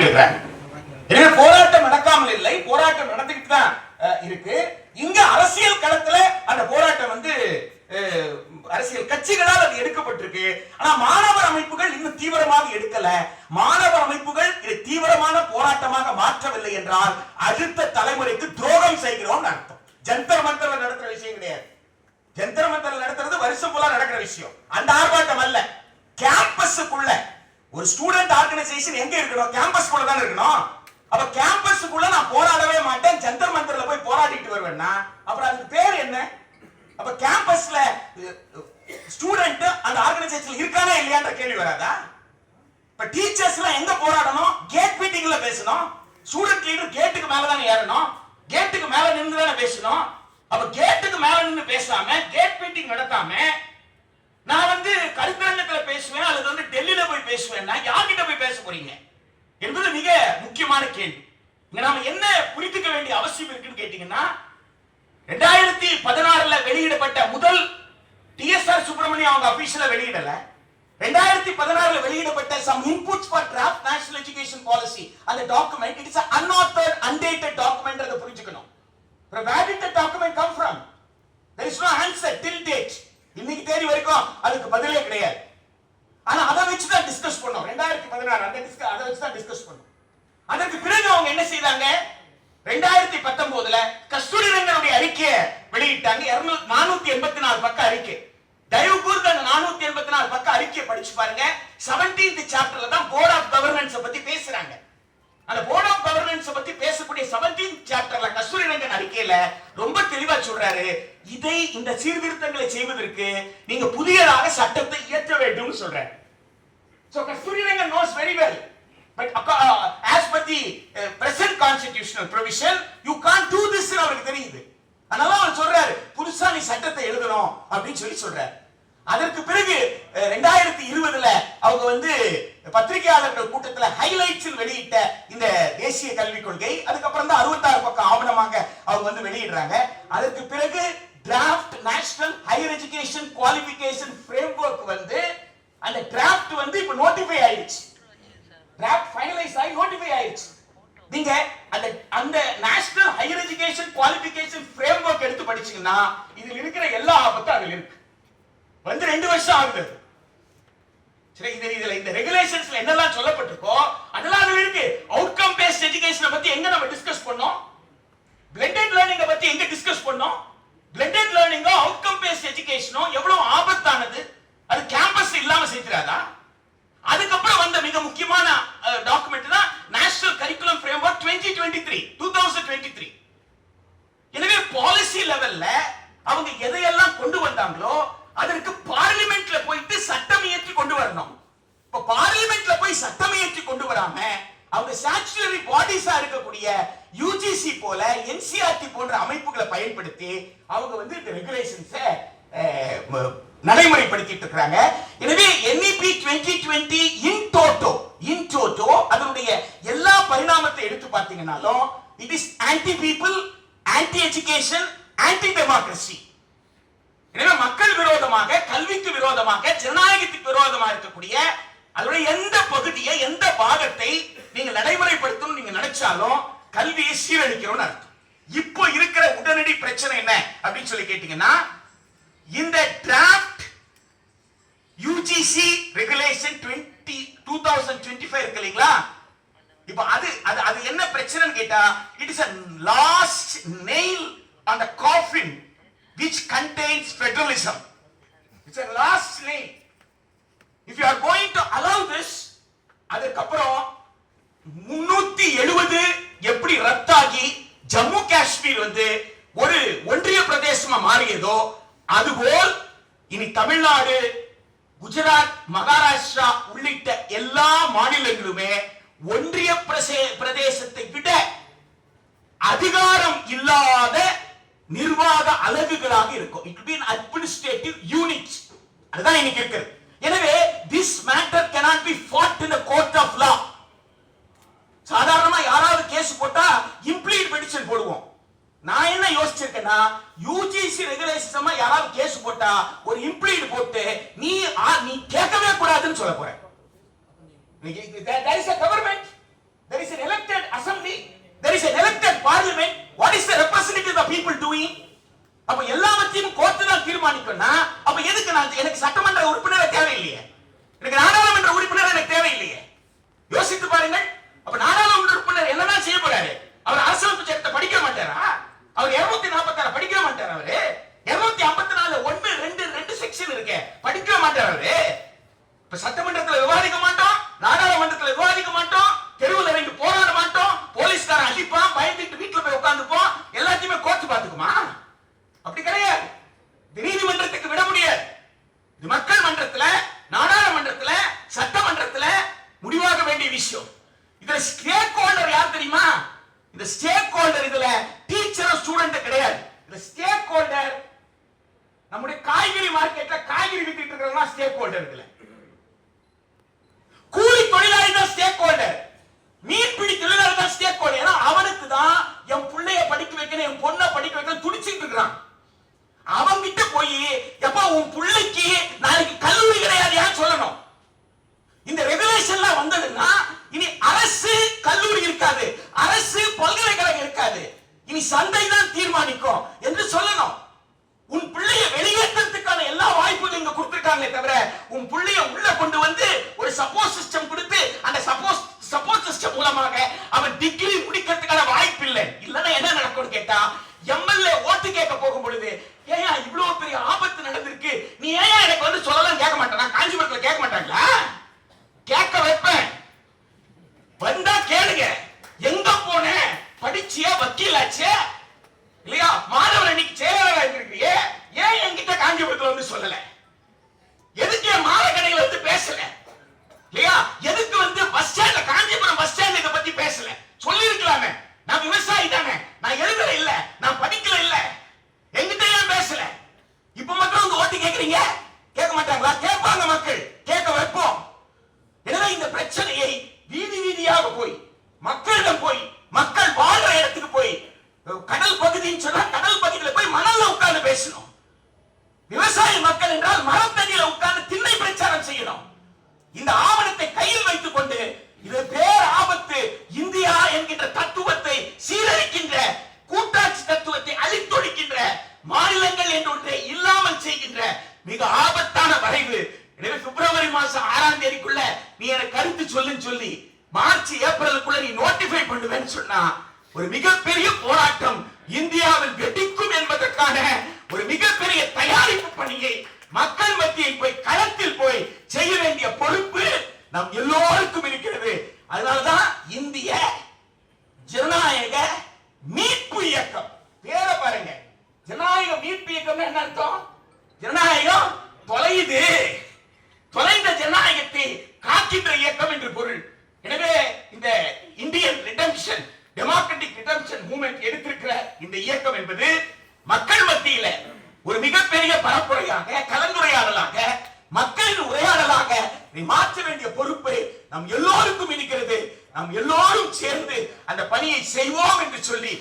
இருக்கிறாங்க. எனவே போராட்டம் நடக்காமல் இல்லை. போராட்டம் நடந்துகிட்டு தான் இருக்கு. இங்க அரசியல் களத்துல அந்த போராட்டம் வந்து அரசியல் கட்சிகளால் அது எடுக்கப்பட்டிருக்கு. ஆனா மாணவர் அமைப்புகள் இன்னும் தீவிரமாக எடுக்கல. மாணவர் அமைப்புகள் இதை தீவிரமான போராட்டமாக மாற்றவில்லை என்றால் அடுத்த தலைமுறைக்கு துரோகம் செய்கிறோம் அர்த்தம். ஜந்தர் மந்தர்ல நடத்துற விஷயம் கிடையாது. ஜந்தர் மந்தர்ல நடத்துறது வருஷம் போல நடக்கிற விஷயம். அந்த ஆர்ப்பாட்டம் அல்ல. கேம்பஸுக்குள்ள ஒரு ஸ்டூடெண்ட் ஆர்கனைசேஷன் எங்க இருக்கணும்? கேம்பஸ்க்குள்ள தான் இருக்கணும். அப்ப கேம்பஸுக்குள்ள நான் போராடவே மாட்டேன். ஜந்தர் மந்தர்ல போய் போராடிட்டு வருவேன்னா? அப்புறம் அதுக்கு பேர் என்ன? அப்ப கேம்பஸ்ல ஸ்டூடெண்ட் அந்த ஆர்கனைசேஷன் இருக்கானா இல்லையான்ற கேள்வி வராதா? இப்ப டீச்சர்ஸ் எல்லாம் எங்க போராடணும்? கேட் மீட்டிங்ல பேசணும். ஸ்டூடெண்ட் லீடர் கேட்டுக்கு மேல தானே ஏறணும். கேட்டுக்கு மேல நின்று தானே பேசணும். அப்ப கேட்டுக்கு மேல நின்று பேசாம கேட் மீட்டிங் நடத்தாம நான் வந்து கருத்தரங்கத்துல பேசுவேன் அல்லது வந்து டெல்லியில போய் பேசுவேன்னா யார்கிட்ட போய் பேச போறீங்க? என்பது மிக முக்கியமான கேள்வி. இங்க நாம என்ன புரிந்துக்க வேண்டிய அவசியம் இருக்குன்னு கேட்டீங்கன்னா ரெண்டாயிரத்தி பதினாறுல வெளியிடப்பட்ட முதல் டிஎஸ்ஆர் சுப்பிரமணியம் அவங்க அபிஷியலா வெளியிடல. ரெண்டாயிரத்தி பதினாறுல வெளியிடப்பட்ட some inputs for draft national education policy அந்த document it's unauthored undated document அதை புரிஞ்சுக்கணும். Where did document document come is there is no தேதி அதுக்கு பதிலே கிடையாது. ஆனா அதை வச்சு தான் டிஸ்கஸ் பண்ணோம். ரெண்டாயிரத்தி பதினாறு அந்த டிஸ்க அதை வச்சு தான் டிஸ்கஸ் பண்ணோம். அதற்கு பிறகு அவங்க என்ன செய்தாங்க? ரெண்டாயிரத்தி பத்தொன்பதுல கஸ்தூரி ரங்கனுடைய அறிக்கையை வெளியிட்டாங்க. இருநூத்தி நானூத்தி எண்பத்தி நாலு பக்க அறிக்கை. தயவு கூர்ந்து அந்த நானூத்தி எண்பத்தி நாலு பக்க அறிக்கையை படிச்சு பாருங்க. செவன்டீன்த் சாப்டர்ல தான் போர்ட் ஆஃப் கவர்னன்ஸ் பத்தி பேசுறாங்க. அந்த போர்ட் ஆஃப் கவர்னன்ஸ் பத்தி பேசக்கூடிய செவன்டீன் சாப்டர்ல கஸ்தூரிரங்கன் அறிக்கையில ரொம்ப தெளிவா சொல்றாரு இதை இந்த சீர்திருத்தங்களை செய்வதற்கு நீங்க புதியதாக சட்டத்தை இயற்ற வேண்டும்னு சொல்றாரு. So Kasturirangan knows very well but as as the the constitutional provision you can't do this அவருக்கு தெரியுது. அதனால அவர் சொல்றாரு புதுசா நீ சட்டத்தை எழுதணும் அப்படின்னு சொல்லி சொல்றாரு. அதற்கு பிறகு ரெண்டாயிரத்தி இருபதுல அவங்க வந்து பத்திரிகையாளர்கள் கூட்டத்துல ஹைலைட்ஸ் வெளியிட்ட இந்த தேசிய கல்விக் கொள்கை அதுக்கப்புறம் தான் அறுபத்தாறு பக்கம் ஆவணமாக அவங்க வந்து வெளியிடுறாங்க. அதற்கு பிறகு draft national higher education qualification framework வந்து அந்த டிராஃப்ட் வந்து இப்ப நோட்டிஃபை ஆயிடுச்சு டிராஃப்ட் ஃபைனலைஸ் ஆகி நோட்டிஃபை ஆயிடுச்சு நீங்க அந்த அந்த national higher education qualification framework எடுத்து படிச்சீங்கன்னா இதுல இருக்கிற எல்லா ஆபத்தும் அதில் இருக்கு. வந்து ரெண்டு வருஷம் ஆகுது. சரி இது இதுல இந்த ரெகுலேஷன்ஸ்ல என்னெல்லாம் சொல்லப்பட்டிருக்கோ அதெல்லாம் அதுல இருக்கு. அவுட்கம் பேஸ்ட் எஜுகேஷனை பத்தி எங்க நம்ம டிஸ்கஸ் பண்ணோம்? பிளெண்டட் லேர்னிங்கை பத்தி எங்க டிஸ்கஸ் பண்ணோம்? பிளெண்டட் லேர்னிங்கோ அவுட்கம் பேஸ்ட் எஜுகேஷனோ எவ்வளவு ஆபத்தானது? அது கேம்பஸ் இல்லாம சேர்த்துறாதா அதுக்கப்புறம் வந்த மிக முக்கியமான டாக்குமெண்ட் தான் நேஷனல் கரிக்குலம் ஃப்ரேம்வொர்க் 2023 2023 எனவே பாலிசி லெவல்ல அவங்க எதையெல்லாம் கொண்டு வந்தாங்களோ அதற்கு பார்லிமெண்ட்ல போயிட்டு சட்டம் இயற்றி கொண்டு வரணும். இப்ப பார்லிமெண்ட்ல போய் சட்டம் இயற்றி கொண்டு வராம அவங்க ஸ்டாச்சுரி பாடிஸா இருக்கக்கூடிய யூஜிசி போல என்சிஆர்டி போன்ற அமைப்புகளை பயன்படுத்தி அவங்க வந்து இந்த ரெகுலேஷன்ஸை நடைமுறைப்படுத்திட்டு இருக்காங்க எனவே NEP NEP 2020 in toto in toto அதனுடைய எல்லா பரிணாமத்தை எடுத்து பார்த்தீங்கன்னாலும் it is anti people anti education anti democracy எனவே மக்கள் விரோதமாக கல்விக்கு விரோதமாக ஜனநாயகத்துக்கு விரோதமாக இருக்கக்கூடிய அதோட எந்த பகுதியை எந்த பாகத்தை நீங்க நடைமுறைப்படுத்தணும் நீங்க நினைச்சாலும் கல்வியை சீரழிக்கிறோம்னு அர்த்தம். இப்போ இருக்கிற உடனடி பிரச்சனை என்ன அப்படின்னு சொல்லி கேட்டீங்கன்னா இந்த draft UGC regulation twenty two thousand twenty five இருக்கு இல்லைங்களா? இப்போ அது அது அது என்ன பிரச்சனைன்னு கேட்டா it is a last nail on the coffin which contains federalism. It's a last nail if you are going to allow this அதுக்கப்புறம் முன்னூத்தி எழுபது எப்படி ரத்தாகி ஜம்மு காஷ்மீர் வந்து ஒரு ஒன்றிய பிரதேசமா மாறியதோ அதுபோல் இனி தமிழ்நாடு குஜராத் மகாராஷ்டிரா உள்ளிட்ட எல்லா மாநிலங்களுமே ஒன்றிய பிரதேசத்தை விட அதிகாரம் இல்லாத நிர்வாக அலகுகளாக இருக்கும். இட் பீன் அட்மினிஸ்ட்ரேட்டிவ் யூனிட் அதுதான் இன்னைக்கு இருக்கிறது. எனவே this matter cannot be fought in court of law சாதாரணமா யாராவது கேஸ் போட்டா இம்ப்ளீட் பெடிஷன் போடுவோம். நான் என்ன யோசிச்சிருக்கேன்னா யூஜிசி ரெகுலேஷன் யாராவது கேஸ் போட்டா ஒரு இம்ப்ளீட் போட்டு நீ நீ கேட்கவே கூடாதுன்னு சொல்ல போறேன். ஸ்டேக் ஹோல்டர் இதுல டீச்சர் ஸ்டூடெண்ட் கிடையாது. இந்த ஸ்டேக் ஹோல்டர் நம்முடைய காய்கறி மார்க்கெட்ல காய்கறி வித்துட்டு இருக்கிறவங்க ஸ்டேக் ஹோல்டர் இதுல கூலி தொழிலாளி தான் ஸ்டேக் ஹோல்டர் மீன்பிடி தொழிலாளி தான் ஸ்டேக் ஹோல்டர் ஏன்னா அவனுக்கு தான் என் பிள்ளைய படிக்க வைக்கணும் என் பொண்ணை படிக்க வைக்கணும் துடிச்சிட்டு இருக்கிறான். அவன்கிட்ட போய் எப்பா உன் பிள்ளைக்கு நாளைக்கு கல்லூரி கிடையாது ஏன் சொல்லணும். இந்த ரெகுலேஷன்லாம் வந்ததுன்னா இனி அரசு கல்லூரி இருக்காது. அரசு பல்கலைக்கழகம் இருக்காது. இனி சந்தை தான் தீர்மானிக்கும் என்று சொல்லணும். உன் பிள்ளைய வெளியேற்றத்துக்கான எல்லா வாய்ப்புகளும் இங்க கொடுத்துருக்காங்களே தவிர உன் பிள்ளைய உள்ள கொண்டு வந்து ஒரு சப்போர்ட் சிஸ்டம் கொடுத்து அந்த சப்போஸ் சப்போர்ட் சிஸ்டம் மூலமாக அவன் டிகிரி முடிக்கிறதுக்கான வாய்ப்பு இல்லை இல்லைன்னா என்ன நடக்கும்னு கேட்டா எம்எல்ஏ ஓட்டு கேட்க போகும் பொழுது ஏன் இவ்வளவு பேசல. இல்லையா? எதுக்கு வந்து பஸ் ஸ்டாண்ட்ல காஞ்சிபுரம் பஸ் ஸ்டாண்ட் இத பத்தி பேசல? சொல்லி இருக்கலாமே நான் விவசாயி தானே. நான் எழுதல இல்ல. நான் படிக்கல இல்ல. எங்கிட்ட ஏன் பேசல. இப்ப மட்டும் வந்து ஓட்டு கேக்குறீங்க? கேட்க மாட்டாங்களா? கேட்பாங்க மக்கள் கேட்க வைப்போம் எனவே இந்த பிரச்சனையை வீதி வீதியாக போய் மக்களிடம் போய் மக்கள் வாழ்ற இடத்துக்கு போய் கடல் பகுதின்னு சொன்னா கடல் பகுதியில போய் மணல்ல உட்கார்ந்து பேசணும் விவசாய மக்கள் என்றால் மரத்தடியில உட்கார்ந்து திண்ணை பிரச்சாரம் செய்யணும் இந்த ஆவணத்தை கையில் வைத்துக் கொண்டு இது பேர் ஆபத்து இந்தியா என்கின்ற தத்துவத்தை சீரழிக்கின்ற கூட்டாட்சி தத்துவத்தை அழித்தொழிக்கின்ற மாநிலங்கள் என்று ஒன்றை இல்லாமல் செய்கின்ற மிக ஆபத்தான வரைவு. எனவே பிப்ரவரி மாசம் ஆறாம் தேதிக்குள்ள நீ எனக்கு கருத்து சொல்லுன்னு சொல்லி மார்ச் ஏப்ரலுக்குள்ள நீ நோட்டிஃபை பண்ணுவேன்னு சொன்னா ஒரு மிகப்பெரிய போராட்டம் இந்தியாவில் வெடிக்கும் என்பதற்கான ஒரு மிகப்பெரிய தயாரிப்பு பணியை மக்கள் மத்தியில் போய் களத்தில் போய் செய்ய வேண்டிய பொறுப்பு நம் எல்லோருக்கும் இருக்கிறது. அதனாலதான் இந்திய ஜனநாயக மீட்பு இயக்கம். பேரை பாருங்க. ஜனநாயக மீட்பு இயக்கம் என்ன அர்த்தம்? ஜனநாயகம் தொலையுது. தொலைந்த ஜனநாயகத்தை காக்கின்ற இயக்கம் என்று பொருள். எனவே இந்த Indian redemption democratic redemption movement எடுத்திருக்கிற இந்த இயக்கம் என்பது மக்கள் மத்தியில ஒரு மிகப்பெரிய பரப்புரையாக கலந்துரையாடலாக மக்களின் உரையாடலாக மாற்ற வேண்டிய பொறுப்பு நம் எல்லோருக்கும் இருக்கிறது. நாம் எல்லோரும் சேர்ந்து அந்த பணியை செய்வோம் என்று சொல்லி